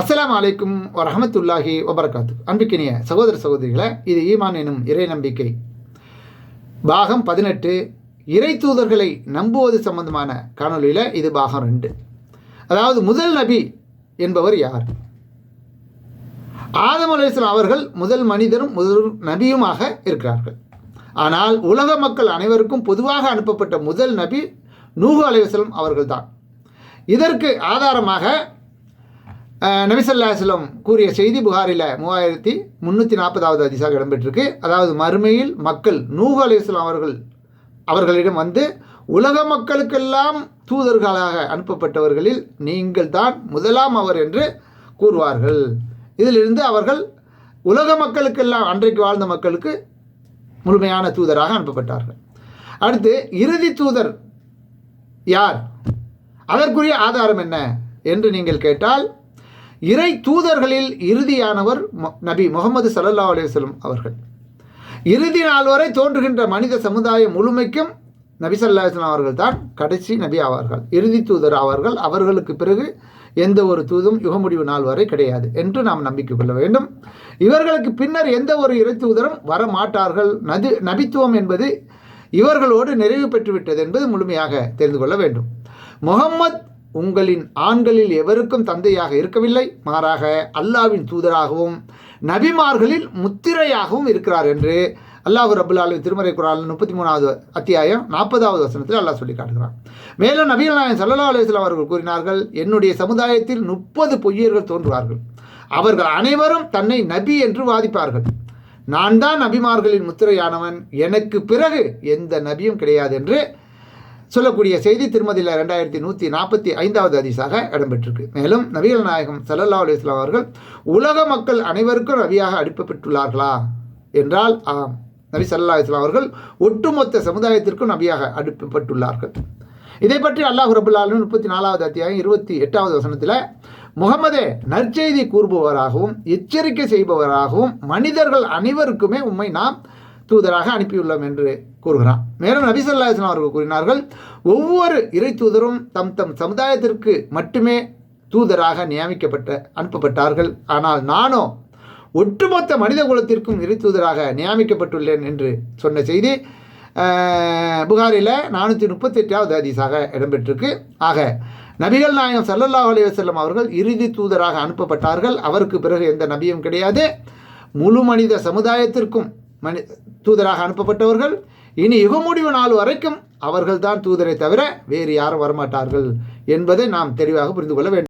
அஸ்லாம் அலைக்கும் வரஹமத்துல்லாஹி வபரகாத்து அன்பிக்கினிய சகோதர சகோதரிகளை இது ஈமான் எனும் இறை நம்பிக்கை. பாகம் பதினெட்டு இறை தூதர்களை நம்புவது சம்பந்தமான காணொலியில் இது பாகம் ரெண்டு. அதாவது முதல் நபி என்பவர் யார்? ஆதம் அலையாம் அவர்கள் முதல் மனிதரும் முதல் நபியுமாக இருக்கிறார்கள். ஆனால் உலக மக்கள் அனைவருக்கும் பொதுவாக அனுப்பப்பட்ட முதல் நபி நூகு அலைவாஸ்லம் அவர்கள்தான். இதற்கு ஆதாரமாக நபிசல்லாஸ்லம் கூறிய செய்தி புகாரில் மூவாயிரத்தி முந்நூற்றி நாற்பதாவது அதிசாக இடம்பெற்றிருக்கு. அதாவது மறுமையில் மக்கள் நூஹு அலைவாஸ்லம் அவர்கள் அவர்களிடம் வந்து உலக மக்களுக்கெல்லாம் தூதர்களாக அனுப்பப்பட்டவர்களில் நீங்கள் தான் முதலாம் அவர் என்று கூறுவார்கள். இதிலிருந்து அவர்கள் உலக மக்களுக்கெல்லாம் அன்றைக்கு வாழ்ந்த மக்களுக்கு முழுமையான தூதராக அனுப்பப்பட்டார்கள். அடுத்து இறுதி தூதர் யார்? அதற்குரிய ஆதாரம் என்ன? என்று நீங்கள் கேட்டால் இறை தூதர்களில் இறுதியானவர் மொ- நபி முகமது சல்லா அலுவலம் அவர்கள். இறுதி நாள் வரை தோன்றுகின்ற மனித சமுதாயம் முழுமைக்கும் நபி சல்லாஹலாம் அவர்கள் தான் கடைசி நபி ஆவார்கள். இறுதி தூதர் அவர்கள் அவர்களுக்கு பிறகு எந்த ஒரு தூதும் யுக முடிவு நாள் வரை கிடையாது என்று நாம் நம்பிக்கை கொள்ள வேண்டும். இவர்களுக்கு பின்னர் எந்த ஒரு இறை தூதரும் வர மாட்டார்கள் நது நபித்துவம் என்பது இவர்களோடு நிறைவு பெற்றுவிட்டது என்பது முழுமையாக தெரிந்து கொள்ள வேண்டும். முகம்மது உங்களின் ஆண்களில் எவருக்கும் தந்தையாக இருக்கவில்லை. மாறாக அல்லாவின் தூதராகவும் நபிமார்களில் முத்திரையாகவும் இருக்கிறார் என்று அல்லாஹ் ரபுல் ஆலமின் திருமறை குரால் முப்பத்தி மூணாவது அத்தியாயம் நாற்பதாவது வசனத்தில் அல்லாஹ் சொல்லி காட்டுகிறான். மேலும் நபீல் நாயன் சல்லா அலுவலாம் அவர்கள் கூறினார்கள் என்னுடைய சமுதாயத்தில் முப்பது பொய்யர்கள் தோன்றுவார்கள். அவர்கள் அனைவரும் தன்னை நபி என்று வாதிப்பார்கள். நான் தான் நபிமார்களின் முத்திரையானவன். எனக்கு பிறகு எந்த நபியும் கிடையாது என்று சொல்லக்கூடிய செய்தி திருமதியில் ரெண்டாயிரத்தி நூற்றி நாற்பத்தி ஐந்தாவது அதிசாக இடம்பெற்றிருக்கு. மேலும் நபிகள் நாயகம் சல்லல்லா அலுவலாம் அவர்கள் உலக மக்கள் அனைவருக்கும் நபியாக அடுப்பப்பட்டுள்ளார்களா என்றால் ஆம். நபி சல்லா இஸ்லாம் அவர்கள் ஒட்டுமொத்த சமுதாயத்திற்கும் நபியாக அனுப்பப்பட்டுள்ளார்கள் இதை பற்றி அல்லாஹ் ரபுல் முப்பத்தி நாலாவது அத்தியாயம் இருபத்தி எட்டாவது வசனத்தில் முகமதே நற்செய்தி கூறுபவராகவும் எச்சரிக்கை செய்பவராகவும் மனிதர்கள் அனைவருக்குமே உண்மை நாம் தூதராக அனுப்பியுள்ளோம் என்று கூறுகிறான். மேலும் நபி ஸல்லல்லாஹு அவர்கள் கூறினார்கள் ஒவ்வொரு இறை தூதரும் தம் தம் சமுதாயத்திற்கு மட்டுமே தூதராக நியமிக்கப்பட்ட அனுப்பப்பட்டார்கள். ஆனால் நானோ ஒட்டுமொத்த மனித குலத்திற்கும் இறை தூதராக நியமிக்கப்பட்டுள்ளேன் என்று சொன்ன செய்தி புகாரில் நானூற்றி முப்பத்தெட்டாவது ஹதீஸாக இடம்பெற்றிருக்கு. ஆக நபிகள் நாயகம் ஸல்லல்லாஹு அலைஹி அவர்கள் இறுதி தூதராக அனுப்பப்பட்டார்கள். அவருக்கு பிறகு எந்த நபியும் கிடையாது. முழு மனித சமுதாயத்திற்கும் மனி தூதராக அனுப்பப்பட்டவர்கள் இனி யுகமுடிவு நாள் வரைக்கும் அவர்கள்தான் தூதரை தவிர வேறு யாரும் வரமாட்டார்கள் என்பதை நாம் தெளிவாக புரிந்து கொள்ள வேண்டும்.